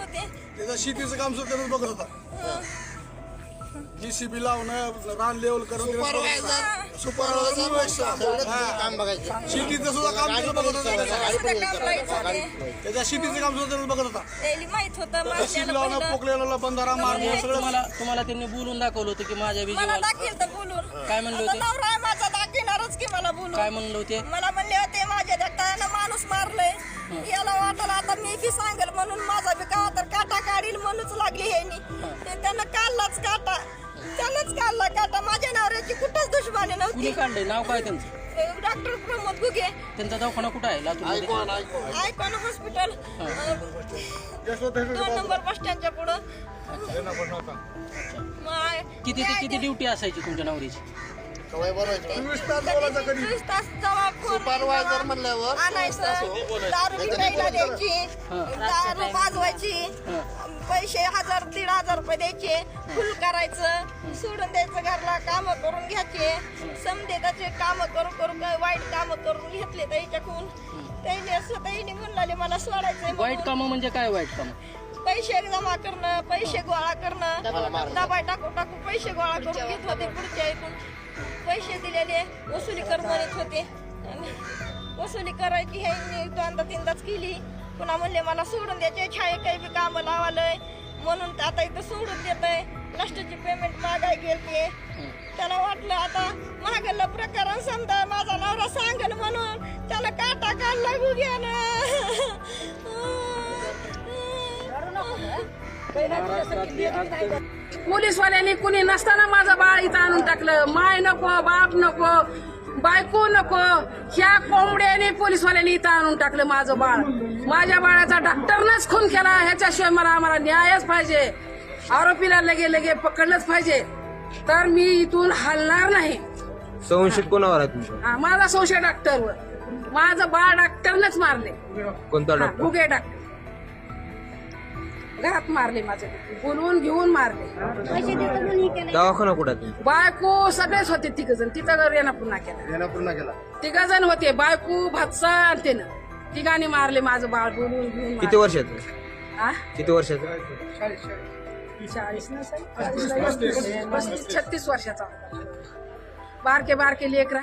होते. त्याचं शेतीचं काम सुद्धा बघत होता. जीसीबी लावणं रान लेवल करून काम बघायचं. शेतीचं सुद्धा काम बघत होता त्याच्या शेतीचं काम सुद्धा बघत होता. त्याला माहीत होतं जीसीबी लावणं. पोकलेला बंधारा मारणं सगळं तुम्हाला तुम्हाला त्यांनी बोलून दाखवलं होतं की माझ्या मला विजयाला दाखील तर बोलून काय म्हणले आता होते? नवरा आहे माझा दाखिणारच की मला बोलून. काय म्हणलं होते? मला म्हणले होते माझ्या देखताना माणूस मारलंय. याला वाटलं आता मी बी सांगेल म्हणून त्यानं काढलाच काटा त्यानंच काढला काटा. माझ्या नवऱ्याची कुठंच दुश्मनी कुणी नव्हती. काढलंय? नाव काय त्यांचं? डॉक्टर प्रमोद गुगे त्यांचा दवाखाना कुठं आहे? लातूरमध्ये? आयकॉन हॉस्पिटल दोन नंबर बस स्टँडच्या पुढं. मग किती ते किती ड्युटी असायची तुमच्या नवरीची? तास बोलायचं कधी? तास फोन सुपरवायझर म्हणल्यावर आणायचं दारू विकायला द्यायची दारू वाजवायची पैसे हजार दीड हजार रुपये द्यायचे फुल करायचं सोडून द्यायचं घरला काम करून घ्यायचे समजे त्याचे काम करून करून काय वाईट काम करून घेतले त्याच्याकडून त्याने असं त्याने म्हणले मला सोडायचंय वाईट म्हणून. कामं म्हणजे काय वाईट काम? पैसे जमा करणं पैसे गोळा करणं दबाय टाकू टाकू पैसे गोळा करून घेत होते पुढच्या ऐकून पैसे दिलेले वसुली कर म्हणत होते. आणि वसुली करायची हे मी दोनदा तीनदाच केली. पुन्हा म्हणले मला सोडून द्यायचे छाये काही बी काम लावालंय. म्हणून आता इथं सोडून देत आहे लास्टची पेमेंट मागाय गेलते त्याला वाटलं आता मागलं प्रकरण समजा माझा नवरा सांगेल म्हणून. त्याला काटा काढला गुग्यानं. पोलीसवाल्यांनी कुणी नसताना माझं बाळ इथं आणून टाकलं. माय नको बाप नको बायको नको. ह्या कोंबड्याने पोलीसवाल्यांनी इथं आणून टाकलं माझं बाळ. माझ्या बाळाचा डॉक्टरनंच खून केला. ह्याच्याशिवाय मला आम्हाला न्यायच पाहिजे. आरोपीला लगे लगे पकडलंच पाहिजे. तर मी इथून हलणार नाही. संशयित कोणावर आहे तुमचं? हा, माझा संशय डॉक्टरवर. माझं बाळ डॉक्टरनंच मारले. कोणता हा, डॉक्टर? गुगे डॉक्टर. घरात मारले माझे. बोलवून घेऊन मारले. दवाखाना कुठं बायको सगळेच होते तिघ जण तिथं रेणा पुन्हा केला. येणं पूर्ण केला. तिघ जण होते. बायको भातसा आणि त्यानं. तिघांनी मारले माझं बाळ बोलून घेऊन किती मारले. वर्षाचं हा? किती वर्षाचं चाळीस नसेल? पस्तीस छत्तीस वर्षाचा होता. बारके बारके लेकर